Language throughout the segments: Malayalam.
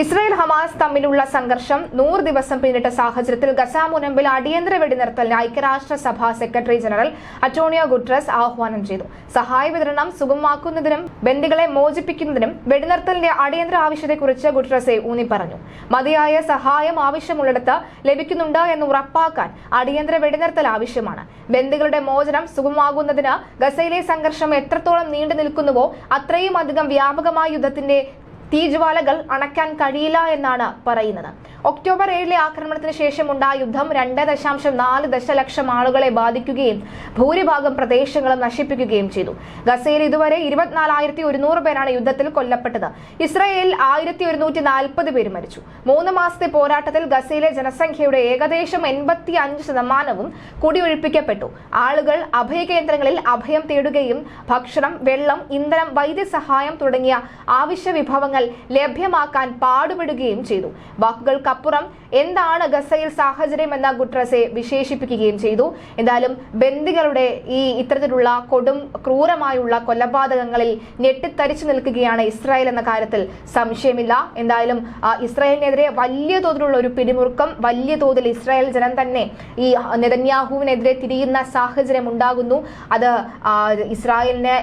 ഇസ്രായേൽ ഹമാസ് തമ്മിലുള്ള സംഘർഷം നൂറ് ദിവസം പിന്നിട്ട സാഹചര്യത്തിൽ ഗസ മുനമ്പിൽ അടിയന്തര വെടിനിർത്തലിന് ഐക്യരാഷ്ട്രസഭ സെക്രട്ടറി ജനറൽ അറ്റോണിയോ ഗുട്രസ് ആഹ്വാനം ചെയ്തു. സഹായ വിതരണം സുഗമമാക്കുന്നതിനും ബന്ദികളെ മോചിപ്പിക്കുന്നതിനും വെടിനിർത്തലിന്റെ അടിയന്തര ആവശ്യത്തെക്കുറിച്ച് ഗുട്രസെ ഊന്നി പറഞ്ഞു മതിയായ സഹായം ആവശ്യമുള്ളിടത്ത് ലഭിക്കുന്നുണ്ട് എന്ന് ഉറപ്പാക്കാൻ അടിയന്തര വെടിനിർത്തൽ ആവശ്യമാണ്. ബന്ദികളുടെ മോചനം സുഗമമാകുന്നതിന് ഗസയിലെ സംഘർഷം എത്രത്തോളം നീണ്ടു നിൽക്കുന്നുവോ അത്രയും അധികം വ്യാപകമായ യുദ്ധത്തിന്റെ തീജ്വാലകൾ അണയ്ക്കാൻ കഴിയില്ല എന്നാണ് പറയുന്നത്. ഒക്ടോബർ ഏഴിലെ ആക്രമണത്തിന് ശേഷമുണ്ടായ യുദ്ധം രണ്ട് ദശാംശം നാല് ദശലക്ഷം ആളുകളെ ബാധിക്കുകയും ഭൂരിഭാഗം പ്രദേശങ്ങളും നശിപ്പിക്കുകയും ചെയ്തു. ഗസയിൽ ഇതുവരെ ഇരുപത്തിനാലായിരത്തി ഒരുന്നൂറ് പേരാണ് യുദ്ധത്തിൽ കൊല്ലപ്പെട്ടത്. ഇസ്രയേലിൽ ആയിരത്തി ഒരുന്നൂറ്റി നാൽപ്പത് പേര് മരിച്ചു. മൂന്ന് മാസത്തെ പോരാട്ടത്തിൽ ഗസയിലെ ജനസംഖ്യയുടെ ഏകദേശം എൺപത്തി അഞ്ച് ശതമാനവും കുടിയൊഴിപ്പിക്കപ്പെട്ടു. ആളുകൾ അഭയകേന്ദ്രങ്ങളിൽ അഭയം തേടുകയും ഭക്ഷണം വെള്ളം ഇന്ധനം വൈദ്യസഹായം തുടങ്ങിയ ആവശ്യ വിഭവങ്ങൾ ലഭ്യമാക്കാൻ പാടുപെടുകയും ചെയ്തു. വാക്കുകൾക്കപ്പുറം എന്താണ് ഗസയിൽ സാഹചര്യമെന്ന് ഗുട്രസെ വിശേഷിപ്പിക്കുകയും ചെയ്തു. എന്തായാലും ബന്ദികളുടെ ഈ ഇത്തരത്തിലുള്ള കൊടും ക്രൂരമായുള്ള കൊലപാതകങ്ങളിൽ ഞെട്ടിത്തരിച്ചു നിൽക്കുകയാണ് ഇസ്രായേൽ എന്ന കാര്യത്തിൽ സംശയമില്ല. എന്തായാലും ഇസ്രായേലിനെതിരെ വലിയ തോതിലുള്ള ഒരു പിരിമുറുക്കം വലിയ തോതിൽ ഇസ്രായേൽ ജനം തന്നെ ഈ നെതന്യാഹുവിനെതിരെ തിരിയുന്ന സാഹചര്യം ഉണ്ടാകുന്നു. അത് ഇസ്രായേലിനെ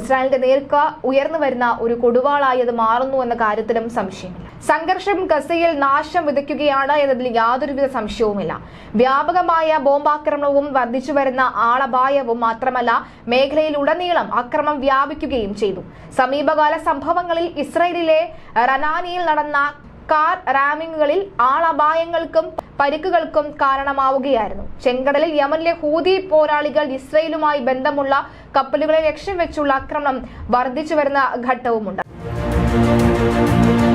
ഇസ്രായേലിന്റെ നേർക്ക് ഉയർന്നു വരുന്ന ഒരു കൊടുവാളായി അത് മാറുന്നു. എന്ന കാര്യത്തിലും സംശയമില്ല. സംഘർഷം ഗസയിൽ നാശം വിതയ്ക്കുകയാണ് എന്നതിൽ യാതൊരുവിധ സംശയവുമില്ല. വ്യാപകമായ ബോംബാക്രമണവും വർദ്ധിച്ചു വരുന്ന ആളപായവും മാത്രമല്ല മേഖലയിൽ ഉടനീളം അക്രമം വ്യാപിക്കുകയും ചെയ്തു. സമീപകാല സംഭവങ്ങളിൽ ഇസ്രയേലിലെ റനാനിയിൽ നടന്ന കാർ റാമിങ്ങുകളിൽ ആളപായങ്ങൾക്കും പരിക്കുകൾക്കും കാരണമാവുകയായിരുന്നു. ചെങ്കടലിൽ യമനിലെ ഹൂതി പോരാളികൾ ഇസ്രയേലുമായി ബന്ധമുള്ള കപ്പലുകളെ ലക്ഷ്യം വെച്ചുള്ള ആക്രമണം വർദ്ധിച്ചു വരുന്ന ഘട്ടവുമുണ്ട്. Thank you.